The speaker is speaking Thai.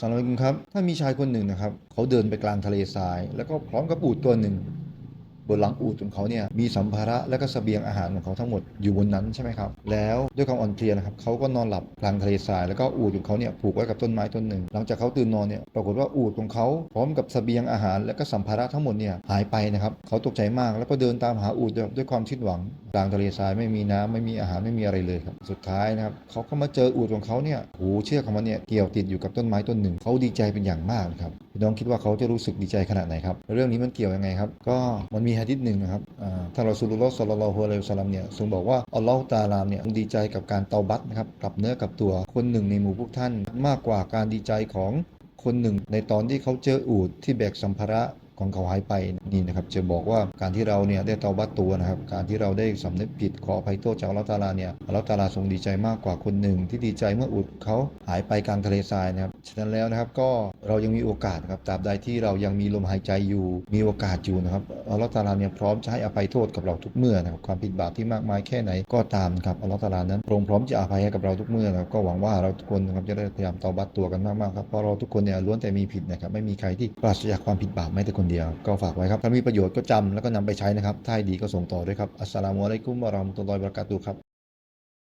สำหรับคุณครับ ถ้ามีชายคนหนึ่งนะครับ เขาเดินไปกลางทะเลทราย แล้วก็พร้อมกับอูดตัวหนึ่ง บนหลังอูฐของเขาเนี่ยมีสัมภาระและก็เสบียงอาหารของเขาทั้งหมดอยู่บนนั้นใช่ไหมครับแล้วด้วยความอ่อนเพลียนะครับเขาก็นอนหลับกลางทะเลทรายแล้วก็อูฐของเขาเนี่ยผูกไว้กับต้นไม้ต้นหนึ่ง หลังจากเขาตื่นนอนเนี่ยปรากฏว่าอูฐของเขาพร้อมกับเสบียงอาหาร และก็สัมภาระทั้งหมดเนี่ยหายไปนะครับเขาตกใจมากแล้วก็เดินตามหาอูดด้วยความสิ้นหวังกลางทะเลทรายไม่มีน้ำไม่มีอาหารไม่มีอะไรเลยครับสุดท้ายนะครับเขาก็มาเจออูฐของเขาเนี่ยหูเชือกของมันเนี่ยเกี่ยวติดอยู่กับต้นไม้ต้นหนึ่งเขาดีใจเป็นอย่างมากนะครับ พี่น้องคิดว่าเขาจะรู้สึกดีใจขนาดไหนครับ เรื่องนี้มันเกี่ยวยังไงครับ ก็มันมีฮะดิษหนึ่งนะครับอ่าท่านรอซูลุลลอฮ์สลลัลลอฮุอะลัยฮิวะซัลลัมเนี่ยทรงบอกว่าอัลลอฮฺตาลามเนี่ยทรงดีใจกับการเตาบัตนะครับกลับเนื้อกลับตัวคนหนึ่งในหมู่พวกท่าน มากกว่าการดีใจของคนหนึ่งในตอนที่เขาเจออูดที่แบกสัมภาระ ของเขาหายไปนี่นะครับจะบอกว่าการที่เราเนี่ยได้เตาบัตตัวนะครับ การที่เราได้สำนึกผิดขออภัยโทษจากอัลลอฮฺตาลาเนี่ยอัลลอฮฺตาลาทรงดีใจมากกว่าคนหนึ่ง ที่ดีใจเมื่ออุดเขาหายไปกลางทะเลทรายนะครับฉะนั้นแล้วนะครับก็เรายังมีโอกาสครับตราบใดที่เรายังมีลมหายใจอยู่ มีโอกาสอยู่นะครับอัลลอฮฺตาลาเนี่ยพร้อมจะให้อภัยโทษกับเราทุกเมื่อนะครับความผิดบาปที่มากมายแค่ไหนก็ตามครับอัลลอฮฺตาลานั้นพระองค์พร้อมจะอภัยให้กับเราทุกเมื่อนะครับก็หวังว่าเราทุกคนนะครับจะได้พยายามตาบัตตัวกันมากๆครับเพราะเราทุกคนเนี่ยล้วนแต่มีผิดนะครับไม่มีใครที่ปราศจากความผิดบาปแม้แต่คนเดียว ก็ฝากไว้ครับถ้ามีประโยชน์ก็จำแล้วก็นำไปใช้นะครับถ้าดีก็ส่งต่อด้วยครับอัสสลามุอะลัยกุมวะเราะห์มะตุลลอฮิวะบะเราะกาตุครับ